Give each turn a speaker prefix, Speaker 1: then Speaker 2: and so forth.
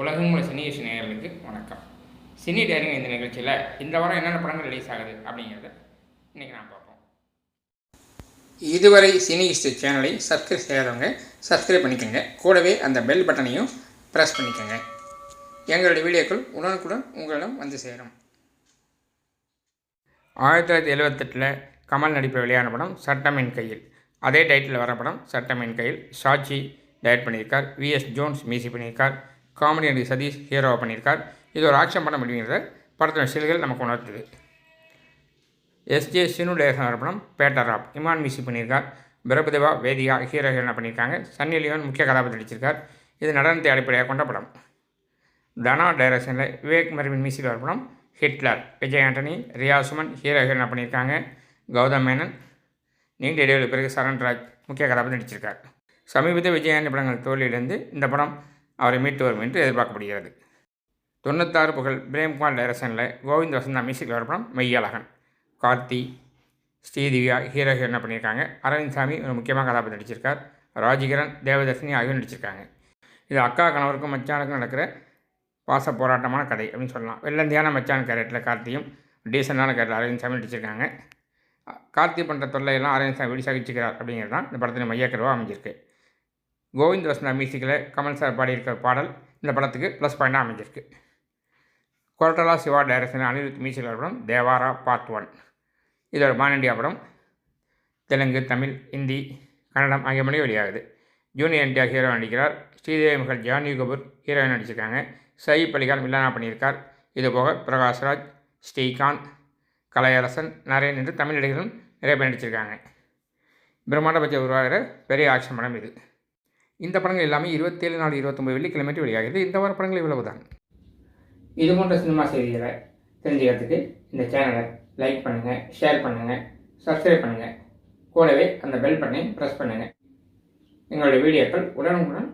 Speaker 1: உலகம் உள்ள சினி இசை நேயர்களுக்கு வணக்கம். சினி டேரிங் இந்த நிகழ்ச்சியில் இந்த வாரம் என்னென்ன படங்கள் ரிலீஸ் ஆகுது அப்படிங்கிறத இன்றைக்கி நான் பார்ப்போம். இதுவரை சினி ஹிஸ்ட்ரி சேனலை சப்ஸ்கிரைப் செய்யாதவங்க சப்ஸ்கிரைப் பண்ணிக்கோங்க. கூடவே அந்த பெல் பட்டனையும் ப்ரெஸ் பண்ணிக்கோங்க. எங்களுடைய வீடியோக்கள் உடனுக்குடன் உங்களிடம் வந்து சேரும். ஆயிரத்தி தொள்ளாயிரத்தி எழுபத்தெட்டில் கமல் நடிப்பில் வெளியான படம் சட்டமின் கையில். அதே டைட்டில் வர படம் சட்டமின் கையில். சாட்சி டைரக்ட் பண்ணியிருக்கார். விஎஸ் ஜோன்ஸ் மியூசிக் பண்ணியிருக்கார். காமெடி நடிகர் சதீஷ் ஹீரோவாக பண்ணியிருக்கார். இது ஒரு ஆக்ஷன் படம் அப்படிங்கிறத படத்தின் செயல்கள் நமக்கு உணர்த்துது. எஸ்ஜே சினு டேரக்ஷன் படம் பேட்டர் ராப். இமான் மியூசிக் பண்ணியிருக்கார். பிரபுதேவா வேதிகா ஹீரோ ஹீரோனா பண்ணியிருக்காங்க. சன்னி லியோன் முக்கிய கதாபாத்திரம் நடிச்சிருக்கார். இது நடனத்தை அடிப்படையாக கொண்ட படம். தனா டைரக்ஷனில் விவேக் மரபின் மியூசிக் வர படம் ஹிட்லர். விஜய் ஆண்டனி ரியா சுமன் ஹீரோ ஹீரோனா பண்ணியிருக்காங்க. கௌதம் மேனன் நீண்ட இடைவெளி பிறகு சரண்ராஜ் முக்கிய கதாபாத்திரம் நடிச்சிருக்கார். சமீபத்திய விஜயாண்டி படங்கள் தோல்வியிலிருந்து இந்த படம் அவரை மீட்டு வரும் என்று எதிர்பார்க்கப்படுகிறது. தொண்ணூத்தாறு புகழ் பிரேம்குமார் டைரக்ஷனில் கோவிந்த் வசந்தா மியூசிக் வரப்படம் படம் மெய்யழகன். கார்த்தி ஸ்ரீதிவ்யா ஹீரோ ஹீரோனா பண்ணியிருக்காங்க? அரவிந்த் சாமி ஒரு முக்கியமான கதாபாத்திரம் நடிச்சிருக்கார். ராஜிகரன் தேவதர்ஷினி ஆகியோர் நடிச்சிருக்காங்க. இது அக்கா கணவருக்கும் மச்சானுக்கும் நடக்கிற பாச போராட்டமான கதை அப்படின்னு சொல்லலாம். வெள்ளந்தியான மச்சான் கேரக்டரில் கார்த்தியும் டீசெண்டான கேரக்டர் அரவிந்த் சாமி நடிச்சிருக்காங்க. கார்த்தி பண்ணுற தொல்லையெல்லாம் அரவிந்த் சாமி விடி சகிச்சுக்கிறார் அப்படிங்கிறது தான் இந்த படத்தின் மையக்கருவாக அமைஞ்சிருக்கு. கோவிந்த் வசந்தா மியூசிக்கில் கமல் சார் பாடியிருக்கிற பாடல் இந்த படத்துக்கு ப்ளஸ் பாயிண்டாக அமைஞ்சிருக்கு. கொரட்டலா சிவா டைரக்ஷன் அனிருத் மியூசிக்கில் படம் தேவாரா பார்ட் ஒன் இதோட பான் இண்டியா படம் தெலுங்கு தமிழ் ஹிந்தி கன்னடம் ஆகிய மொழி வெளியாகுது. ஜூனியர் என்டிஆர் ஹீரோ நடிக்கிறார். ஸ்ரீதேவி மகள் ஜானி கபூர் ஹீரோயின் நடிச்சிருக்காங்க. சயி அலிகான் வில்லனா பண்ணியிருக்கார். இது போக பிரகாஷ்ராஜ் ஸ்ரீகாந்த் கலையரசன் நரேன் என்று தமிழ் நடிகர்களும் நிறைய பேர் நடிச்சிருக்காங்க. பிரம்மாண்ட பற்றி உருவாகிற பெரிய ஆக்ஷன் படம் இது. இந்த படங்கள் எல்லாமே இருபத்தேழு நாலு இருபத்தொம்பது வெள்ளிக்கிழமை வெளியாகிறது. இந்த வார படங்கள் இவ்வளவுதான். இது போன்ற சினிமா செய்திகளை தெரிஞ்சுக்கிறதுக்கு இந்த சேனலை லைக் பண்ணுங்கள் ஷேர் பண்ணுங்கள் சப்ஸ்கிரைப் பண்ணுங்கள் கூடவே அந்த பெல் பட்டனையும் ப்ரெஸ் பண்ணுங்கள் எங்களுடைய வீடியோக்கள் உடனுக்குடன்